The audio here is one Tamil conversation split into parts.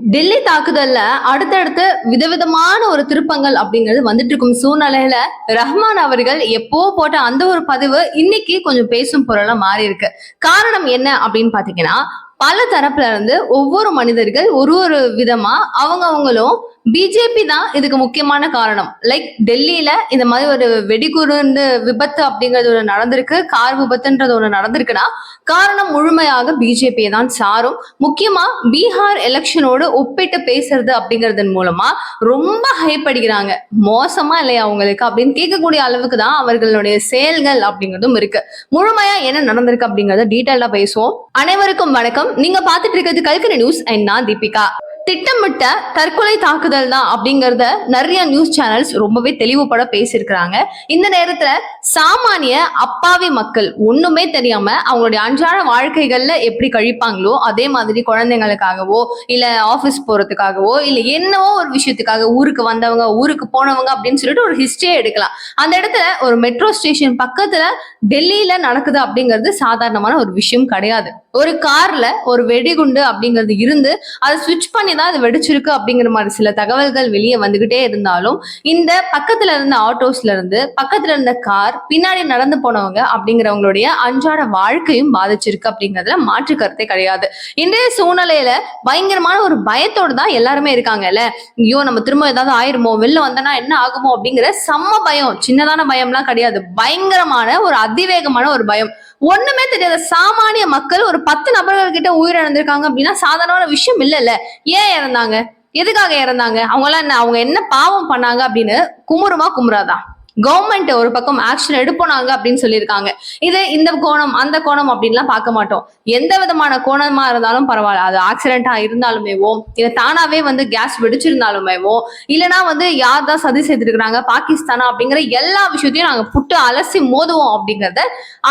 டெல்லி தாக்குதல்ல அடுத்தடுத்து விதவிதமான ஒரு திருப்பங்கள் அப்படிங்கிறது வந்துட்டு இருக்கும். சூழ்நிலையில ரஹ்மான் அவர்கள் எப்போ போட்ட அந்த ஒரு பதிவு இன்னைக்கு கொஞ்சம் பேசும் பொருளா மாறி இருக்கு காரணம் என்ன அப்படின்னு பாத்தீங்கன்னா பல தரப்புல இருந்து ஒவ்வொரு மனிதர்கள் ஒரு ஒரு விதமா அவங்க அவங்களும் பிஜேபி தான் இதுக்கு முக்கியமான காரணம். லைக் டெல்லியில இந்த மாதிரி ஒரு வெடிகுண்டு விபத்து அப்படிங்கிறது ஒன்று நடந்திருக்கு. கார் விபத்துன்றது ஒன்று நடந்திருக்குன்னா காரணம் முழுமையாக பிஜேபி தான் சாரும். முக்கியமா பீகார் எலெக்ஷனோடு ஒப்பிட்டு பேசுறது அப்படிங்கறதன் மூலமா ரொம்ப ஹைப் அடிக்கிறாங்க. மோசமா இல்லையா அவங்களுக்கு அப்படின்னு கேட்கக்கூடிய அளவுக்கு தான் அவர்களுடைய செயல்கள் அப்படிங்கிறதும் இருக்கு. முழுமையா என்ன நடந்திருக்கு அப்படிங்கறத டீட்டெயிலா பேசுவோம். அனைவருக்கும் வணக்கம். நீங்க பார்த்துட்டு இருக்கிறது கல்கரி நியூஸ் அண்ட் நான் தீபிகா. திட்டமிட்ட தற்கொலை தாக்குதல் தான் அப்படிங்கறத நிறைய நியூஸ் சேனல்ஸ் ரொம்பவே தெளிவுபட பேசியிருக்கிறாங்க. இந்த நேரத்துல சாமானிய அப்பாவி மக்கள் ஒண்ணுமே தெரியாம அவங்களுடைய அன்றாட வாழ்க்கைகள்ல எப்படி கழிப்பாங்களோ அதே மாதிரி குழந்தைங்களுக்காகவோ இல்ல ஆபீஸ் போறதுக்காகவோ இல்ல என்னவோ ஒரு விஷயத்துக்காக ஊருக்கு வந்தவங்க ஊருக்கு போனவங்க அப்படின்னு சொல்லிட்டு ஒரு ஹிஸ்டரியே எடுக்கலாம். அந்த இடத்துல ஒரு மெட்ரோ ஸ்டேஷன் பக்கத்துல டெல்லியில நடக்குது அப்படிங்கிறது சாதாரணமான ஒரு விஷயம் கிடையாது. ஒரு கார்ல ஒரு வெடிகுண்டு அப்படிங்கிறது இருந்து அதை சுவிட்ச் பண்ணி தான் அது வெடிச்சிருக்கு அப்படிங்கிற மாதிரி சில தகவல்கள் வெளியே வந்துகிட்டே இருந்தாலும் இந்த பக்கத்துல இருந்த ஆட்டோஸ்ல இருந்து பக்கத்துல இருந்த கார் பின்னாடி நடந்து போனவங்க அப்படிங்கிறவங்களுடைய அன்றாட வாழ்க்கையும் பாதிச்சிருக்கு அப்படிங்கிறதுல மாற்று கருத்தே கிடையாது. இன்றைய சூழ்நிலையில பயங்கரமான ஒரு பயத்தோடு தான் எல்லாருமே இருக்காங்கல்ல? ஐயோ நம்ம திரும்ப ஏதாவது ஆயிருமோ? வெளில வந்தோம்னா என்ன ஆகுமோ? அப்படிங்கிற செம்ம பயம். சின்னதான பயம்லாம் கிடையாது. பயங்கரமான ஒரு அதிவேகமான ஒரு பயம். ஒண்ணுமே தெரியாத சாமானிய மக்கள் ஒரு பத்து நபர்கள் கிட்ட உயிரிழந்திருக்காங்க அப்படின்னா சாதாரணமான விஷயம் இல்லைல்ல. ஏன் இறந்தாங்க? எதுக்காக இறந்தாங்க? அவங்க எல்லாம் என்ன அவங்க என்ன பாவம் பண்ணாங்க அப்படின்னு குமுறுமா குமுறாதான். கவர்மெண்ட் ஒரு பக்கம் ஆக்ஷன் எடுப்போனாங்க அப்படின்னு சொல்லியிருக்காங்க. இது இந்த கோணம் அந்த கோணம் அப்படின்லாம் பார்க்க மாட்டோம். எந்த விதமான கோணமா இருந்தாலும் பரவாயில்ல. அது ஆக்சிடென்டா இருந்தாலுமேவோ இல்லை தானாவே வந்து கேஸ் வெடிச்சிருந்தாலுமேவோ இல்லைன்னா வந்து யார் தான் சதி செய்திருக்கிறாங்க பாகிஸ்தானா அப்படிங்கிற எல்லா விஷயத்தையும் நாங்க புட்டு அலசி மோதுவோம் அப்படிங்கறத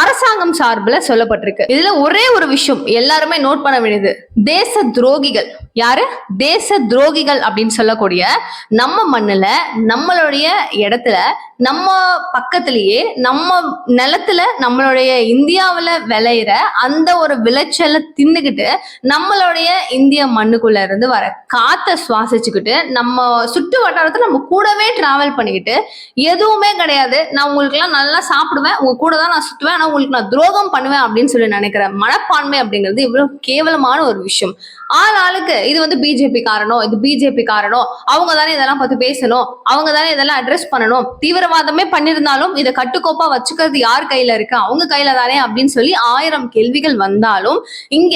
அரசாங்கம் சார்பில் சொல்லப்பட்டிருக்கு. இதுல ஒரே ஒரு விஷயம் எல்லாருமே நோட் பண்ண வேண்டியது. தேச துரோகிகள். யாரு? தேச துரோகிகள் அப்படின்னு சொல்லக்கூடிய நம்ம மண்ணுல நம்மளுடைய இடத்துல நம்ம பக்கத்திலேயே நம்ம நிலத்துல நம்மளுடைய இந்தியாவில் விளையிற அந்த ஒரு விளைச்சலை தின்னுக்கிட்டு நம்மளுடைய இந்திய மண்ணுக்குள்ள இருந்து வர காத்தை சுவாசிச்சுக்கிட்டு நம்ம சுற்று வட்டாரத்தை நம்ம கூடவே டிராவல் பண்ணிக்கிட்டு எதுவுமே கிடையாது. நான் உங்களுக்குலாம் நல்லா சாப்பிடுவேன் உங்க கூட தான் நான் சுத்துவேன் ஆனால் உங்களுக்கு நான் துரோகம் பண்ணுவேன் அப்படின்னு சொல்லி நினைக்கிறேன் மனப்பான்மை அப்படிங்கிறது இவ்வளவு கேவலமான ஒரு விஷயம். ஆள் ஆளுக்கு இது வந்து பிஜேபி காரணம் இது பிஜேபி காரணம் அவங்க தானே இதெல்லாம் பத்தி பேசணும் அவங்க தானே இதெல்லாம் அட்ரஸ் பண்ணணும். தீவிரவாதமே பண்ணிருந்தாலும் இதை கட்டுக்கோப்பா வச்சுக்கிறது யார் கையில இருக்கு? அவங்க கையில தானே அப்படின்னு சொல்லி ஆயிரம் கேள்விகள் வந்தாலும் இங்க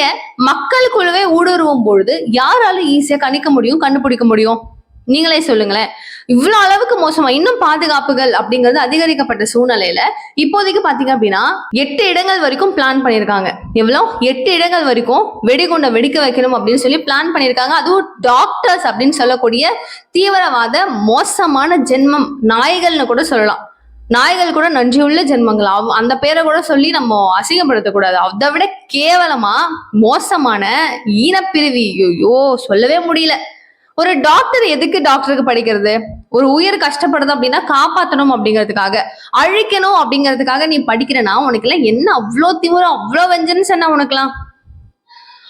மக்களுக்குள்ளவே ஊடுருவும் பொழுது யாராலும் ஈஸியா கணிக்க முடியும் கண்டுபிடிக்க முடியும்? நீங்களே சொல்லுங்களேன். இவ்வளவு அளவுக்கு மோசமா இன்னும் பாதுகாப்புகள் அப்படிங்கிறது அதிகரிக்கப்பட்ட சூழ்நிலையில இப்போதைக்கு பாத்தீங்க அப்படின்னா எட்டு இடங்கள் வரைக்கும் பிளான் பண்ணியிருக்காங்க எவ்வளவு எட்டு இடங்கள் வரைக்கும் வெடிகுண்டை வெடிக்க வைக்கணும் அப்படின்னு சொல்லி பிளான் பண்ணியிருக்காங்க அதுவும் டாக்டர்ஸ் அப்படின்னு சொல்லக்கூடிய தீவிரவாத மோசமான ஜென்மம். நாய்கள்னு கூட சொல்லலாம். நாய்கள் கூட நன்றியுள்ள ஜென்மங்கள். அவ் அந்த பேரை கூட சொல்லி நம்ம அசிங்கப்படுத்தக்கூடாது. அதை விட கேவலமா மோசமான ஈனப்பிரிவி. ஐயோ சொல்லவே முடியல. ஒரு டாக்டர் எதுக்கு டாக்டருக்கு படிக்கிறது? ஒரு உயிர் கஷ்டப்படுது அப்படின்னா காப்பாற்றணும் அப்படிங்கிறதுக்காக. அழிக்கணும் அப்படிங்கிறதுக்காக நீ படிக்கிறனா உனக்கு எல்லாம் என்ன அவ்வளோ தீவிரம் அவ்வளோ வெஞ்சன்னு என்ன உனக்குலாம்?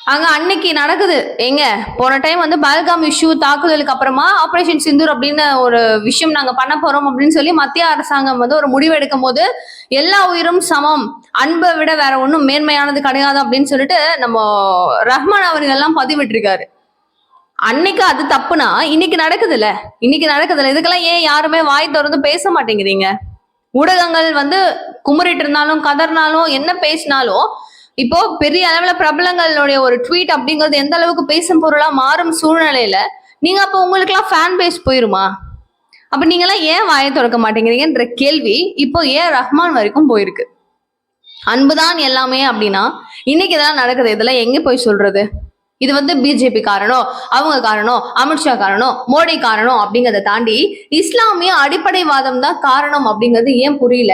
அங்க அன்னைக்கு நடக்குது. எங்க? போன டைம் வந்து பல்காம் இஷ்யூ தாக்குதலுக்கு அப்புறமா ஆபரேஷன் சிந்தூர் அப்படின்னு ஒரு விஷயம் நாங்க பண்ண போறோம் அப்படின்னு சொல்லி மத்திய அரசாங்கம் வந்து ஒரு முடிவு எடுக்கும் போது எல்லா உயிரும் சமம். அன்பை விட வேற ஒன்றும் மேன்மையானது கிடையாது அப்படின்னு சொல்லிட்டு நம்ம ரஹ்மான் அவர்கள் எல்லாம் பதிவிட்டிருக்காரு. அன்னைக்கு அது தப்புனா இன்னைக்கு நடக்குதுல்ல. இன்னைக்கு நடக்குதுல்ல. இதுக்கெல்லாம் ஏன் யாருமே வாய் திறந்து பேச மாட்டேங்கிறீங்க? ஊடகங்கள் வந்து குமுறிட்டு இருந்தாலும் கதர்னாலும் என்ன பேசினாலும் இப்போ பெரிய அளவுல பிரபலங்களுடைய ஒரு ட்வீட் அப்படிங்கிறது எந்த அளவுக்கு பேசும் பொருளா மாறும் சூழ்நிலையில நீங்க அப்போ உங்களுக்கு எல்லாம் ஃபேன் பேஸ் போயிருமா? அப்ப நீங்க எல்லாம் ஏன் வாயை திறக்க மாட்டேங்கிறீங்கன்ற கேள்வி இப்போ ஏ ரஹ்மான் வரைக்கும் போயிருக்கு. அன்புதான் எல்லாமே அப்படின்னா இன்னைக்கு இதெல்லாம் நடக்குது. இதெல்லாம் எங்க போய் சொல்றது? இது வந்து பிஜேபி காரணம் அவங்க காரணம் அமித்ஷா காரணம் மோடி காரணம் அப்படிங்கறத தாண்டி இஸ்லாமிய அடிப்படைவாதம் தான் காரணம் அப்படிங்கிறது ஏன் புரியல?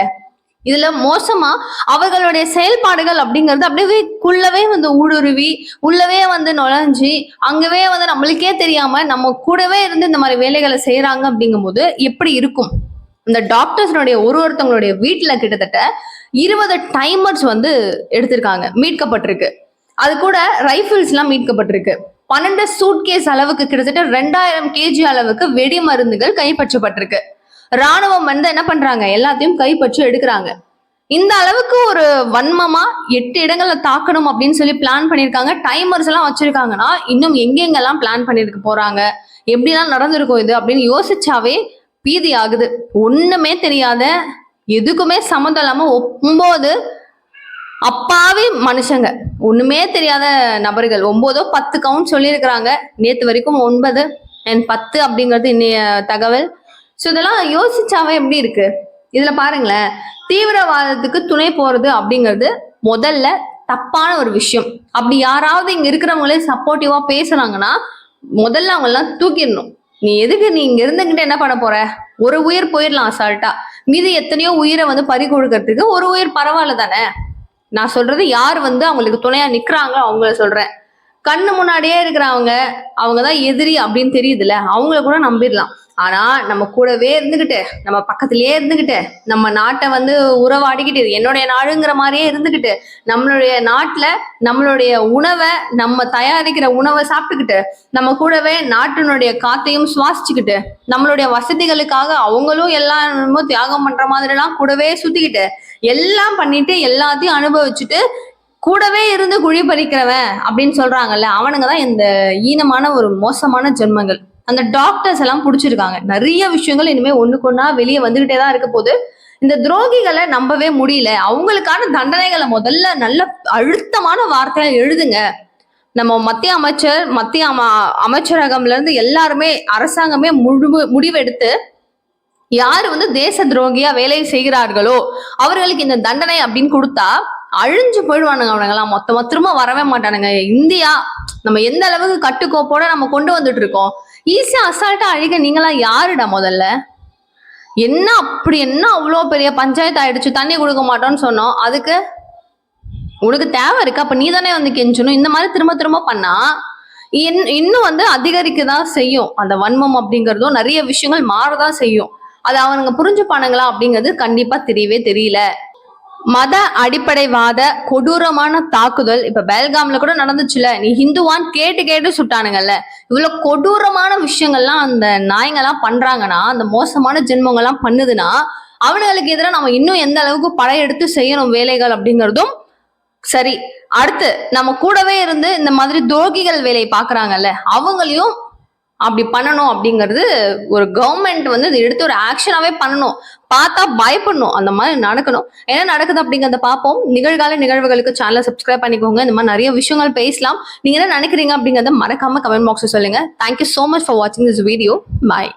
இதுல மோசமா அவர்களுடைய செயல்பாடுகள் அப்படிங்கிறது அப்படியே குள்ளவே வந்து ஊடுருவி உள்ளவே வந்து நுழைஞ்சு அங்கவே வந்து நம்மளுக்கே தெரியாம நம்ம கூடவே இருந்து இந்த மாதிரி வேலைகளை செய்யறாங்க அப்படிங்கும்போது எப்படி இருக்கும்? இந்த டாக்டர்ஸ்னுடைய ஒரு ஒருத்தவங்களுடைய வீட்டுல கிட்டத்தட்ட இருபது டைமர்ஸ் வந்து எடுத்திருக்காங்க மீட்கப்பட்டிருக்கு. அது கூட ரைஃபிள்ஸ் எல்லாம் மீட்கப்பட்டிருக்கு. பன்னெண்டு சூட்கேஸ் அளவுக்கு கிட்டத்தட்ட ரெண்டாயிரம் கேஜி அளவுக்கு வெடி மருந்துகள் கைப்பற்றப்பட்டிருக்கு. ராணுவம் வந்து என்ன பண்றாங்க? எல்லாத்தையும் கைப்பற்றி எடுக்கிறாங்க. இந்த அளவுக்கு ஒரு வன்மமா எட்டு இடங்கள்ல தாக்கணும் அப்படின்னு சொல்லி பிளான் பண்ணிருக்காங்க டைமர்ஸ் எல்லாம் வச்சிருக்காங்கன்னா இன்னும் எங்கெங்கெல்லாம் பிளான் பண்ணிருக்க போறாங்க? எப்படிலாம் நடந்திருக்கும் இது அப்படின்னு யோசிச்சாவே பீதி ஆகுது. ஒண்ணுமே தெரியாத எதுக்குமே சம்மந்தம் இல்லாம ஒன்பது அப்பாவி மனுஷங்க. ஒண்ணுமே தெரியாத நபர்கள். ஒன்பதோ பத்து கவுண்ட் சொல்லியிருக்கிறாங்க. நேத்து வரைக்கும் ஒன்பது அண்ட் பத்து அப்படிங்கிறது இன்னைய தகவல். ஸோ இதெல்லாம் யோசிச்சாவே எப்படி இருக்கு? இதுல பாருங்களேன். தீவிரவாதத்துக்கு துணை போறது அப்படிங்கிறது முதல்ல தப்பான ஒரு விஷயம். அப்படி யாராவது இங்க இருக்கிறவங்களே சப்போர்ட்டிவா பேசுறாங்கன்னா முதல்ல அவங்க எல்லாம் தூக்கிடணும். நீ எதுக்கு நீ இங்க இருந்துகிட்டு என்ன பண்ண போற? ஒரு உயிர் போயிடலாம் அசால்ட்டா மீதி எத்தனையோ உயிரை வந்து பறி கொடுக்கறதுக்கு ஒரு உயிர் பரவாயில்ல தானே? நான் சொல்றது யார் வந்து அவங்களுக்கு துணையா நிக்கிறாங்க அவங்கள சொல்றேன். கண்ணு முன்னாடியே இருக்கிறவங்க அவங்க தான் எதிரி அப்படின்னு தெரியுதுல்ல அவங்கள கூட நம்பிடலாம். ஆனா நம்ம கூடவே இருந்துகிட்டு நம்ம பக்கத்திலேயே இருந்துகிட்டு நம்ம நாட்டை வந்து உறவாடிக்கிட்டு என்னுடைய நாடுங்கிற மாதிரியே இருந்துகிட்டு நம்மளுடைய நாட்டுல நம்மளுடைய உணவை நம்ம தயாரிக்கிற உணவை சாப்பிட்டுக்கிட்டு நம்ம கூடவே நாட்டினுடைய காத்தையும் சுவாசிச்சுக்கிட்டு நம்மளுடைய வசதிகளுக்காக அவங்களும் எல்லாம் தியாகம் பண்ற மாதிரிலாம் கூடவே சுத்திக்கிட்டு எல்லாம் பண்ணிட்டு எல்லாத்தையும் அனுபவிச்சுட்டு கூடவே இருந்து குழி பறிக்கிறவன் அப்படின்னு சொல்றாங்கல்ல அவனுங்க தான் இந்த ஈனமான ஒரு மோசமான ஜென்மங்கள். அந்த டாக்டர்ஸ் எல்லாம் பிடிச்சிருக்காங்க. நிறைய விஷயங்கள் இனிமே ஒண்ணுக்கு ஒன்னா வெளியே வந்துகிட்டே தான் இருக்க போது இந்த துரோகிகளை நம்பவே முடியல. அவங்களுக்கான தண்டனைகளை முதல்ல நல்ல அழுத்தமான வார்த்தையா எழுதுங்க. நம்ம மத்திய அமைச்சர் மத்திய அம அமைச்சரகம்ல இருந்து எல்லாருமே அரசாங்கமே முழு முடிவெடுத்து யார் வந்து தேச துரோகியா வேலை செய்கிறார்களோ அவர்களுக்கு இந்த தண்டனை அப்படின்னு கொடுத்தா அழிஞ்சு போயிடுவானுங்க அவனுங்களாம் மொத்தமா திரும்ப வரவே மாட்டானுங்க. இந்தியா நம்ம எந்த அளவுக்கு கட்டுக்கோப்போட நம்ம கொண்டு வந்துட்டு இருக்கோம். ஈஸியா அசால்ட்டா அழிக்க நீங்களாம் யாருடா முதல்ல? என்ன அப்படி என்ன அவ்வளோ பெரிய பஞ்சாயத்து ஆயிடுச்சு? தண்ணி கொடுக்க மாட்டோம்னு சொன்னோம். அதுக்கு உனக்கு தேவை இருக்கு? அப்ப நீ தானே வந்து கெஞ்சணும். இந்த மாதிரி திரும்ப திரும்ப பண்ணா இன்- இன்னும் வந்து அதிகரிக்க தான் செய்யும். அந்த வன்மம் அப்படிங்கறதும் நிறைய விஷயங்கள் மாறதான் செய்யும். அதை அவனுங்க புரிஞ்சுப்பானுங்களா அப்படிங்கிறது கண்டிப்பா தெரியவே தெரியல. மத அடிப்படைவாத கொடூரமான தாக்குதல். இப்ப பெல்காம்ல கூட நடந்துச்சுல நீ ஹிந்துவான் கேட்டு கேட்டு சுட்டானுங்கல்ல. இவ்வளவு கொடூரமான விஷயங்கள்லாம் அந்த நாயங்கள்லாம் பண்றாங்கன்னா அந்த மோசமான ஜென்மங்கள்லாம் பண்ணுதுன்னா அவனுங்களுக்கு எதிராக நம்ம இன்னும் எந்த அளவுக்கு படையெடுத்து செய்யணும் வேலைகள் அப்படிங்கிறதும் சரி. அடுத்து நம்ம கூடவே இருந்து இந்த மாதிரி துரோகிகள் வேலையை பாக்குறாங்கல்ல அவங்களையும் அப்படி பண்ணணும் அப்படிங்கிறது ஒரு கவர்மெண்ட் வந்து இதை எடுத்து ஒரு ஆக்ஷனாவே பண்ணணும். பார்த்தா பயப்படணும். அந்த மாதிரி நடக்கணும். என்ன நடக்குது அப்படிங்கிறத பார்ப்போம். நிகழ்கால நிகழ்வுகளுக்கு சேனலை சப்ஸ்கிரைப் பண்ணிக்கோங்க. இந்த மாதிரி நிறைய விஷயங்கள் பேசலாம். நீங்க என்ன நினைக்கிறீங்க அப்படிங்கிறத மறக்காம கமெண்ட் பாக்ஸ் சொல்லுங்க. Thank you so much for வாட்சிங் திஸ் வீடியோ பாய்